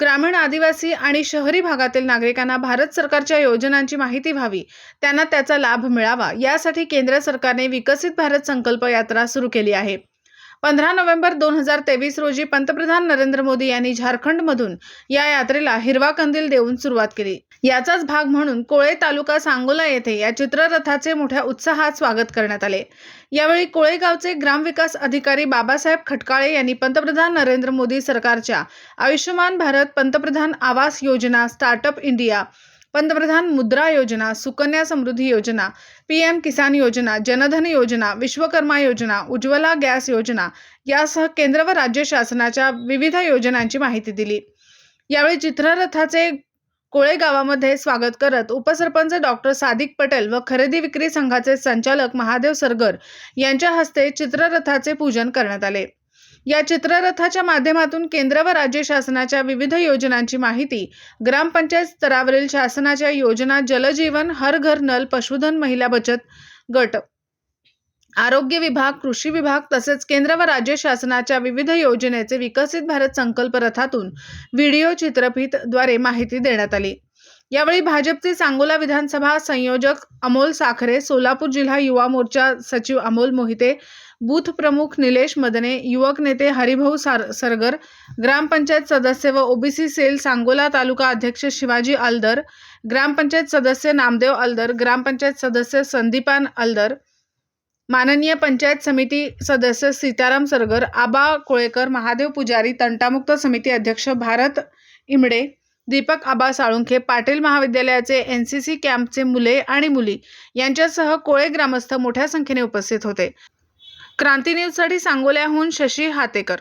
ग्रामीण आदिवासी आणि शहरी भागातील नागरिकांना भारत सरकारच्या योजनांची माहिती व्हावी त्यांना त्याचा लाभ मिळावा यासाठी केंद्र सरकारने विकसित भारत संकल्प यात्रा सुरू केली आहे. पंधरा नोव्हेंबर दोन हजार तेवीस रोजी पंतप्रधान नरेंद्र मोदी यांनी झारखंडमधून या यात्रेला हिरवा कंदील देऊन सुरुवात केली. याचाच भाग म्हणून कोळे तालुका सांगोला येथे या चित्ररथाचे मोठ्या उत्साहात स्वागत करण्यात आले. यावेळी कोळेगावचे ग्रामविकास अधिकारी बाबासाहेब खटकाळे यांनी पंतप्रधान नरेंद्र मोदी सरकारच्या आयुष्यमान भारत पंतप्रधान आवास योजना स्टार्टअप इंडिया पंतप्रधान मुद्रा योजना सुकन्या समृद्धी योजना पीएम किसान योजना जनधन योजना विश्वकर्मा योजना उज्ज्वला गॅस योजना यासह केंद्र व राज्य शासनाच्या विविध योजनांची माहिती दिली. यावेळी चित्ररथाचे कोळे गावामध्ये स्वागत करत उपसरपंच डॉक्टर सादिक पटेल व खरेदी विक्री संघाचे संचालक महादेव सरगर यांच्या हस्ते चित्ररथाचे पूजन करण्यात आले. या चित्ररथाच्या माध्यमातून केंद्र व राज्य शासनाच्या विविध योजनांची माहिती ग्रामपंचायत स्तरावरील शासनाच्या योजना जलजीवन हर घर नल पशुधन महिला बचत गट आरोग्य विभाग कृषी विभाग तसेच केंद्र व राज्य शासनाच्या विविध योजनेचे विकसित भारत संकल्प रथातून व्हिडिओ चित्रफितद्वारे माहिती देण्यात आली. यावेळी भाजपचे सांगोला विधानसभा संयोजक अमोल साखरे सोलापूर जिल्हा युवा मोर्चा सचिव अमोल मोहिते बूथ प्रमुख निलेश मदने युवक नेते हरिभाऊ सार सरगर ग्रामपंचायत सदस्य व ओबीसी सेल सांगोला तालुका अध्यक्ष शिवाजी अलदर ग्रामपंचायत सदस्य नामदेव अलदर ग्रामपंचायत सदस्य संदीपान अलदर माननीय पंचायत समिती सदस्य सीताराम सरगर आबा कोळेकर महादेव पुजारी तंटामुक्त समिती अध्यक्ष भारत इमडे दीपक आबा साळुंखे पाटील महाविद्यालयाचे एन सी सी कॅम्पचे मुले आणि मुली यांच्यासह कोळे ग्रामस्थ मोठ्या संख्येने उपस्थित होते. क्रांती न्यूजसाठी सांगोल्याहून शशी हातेकर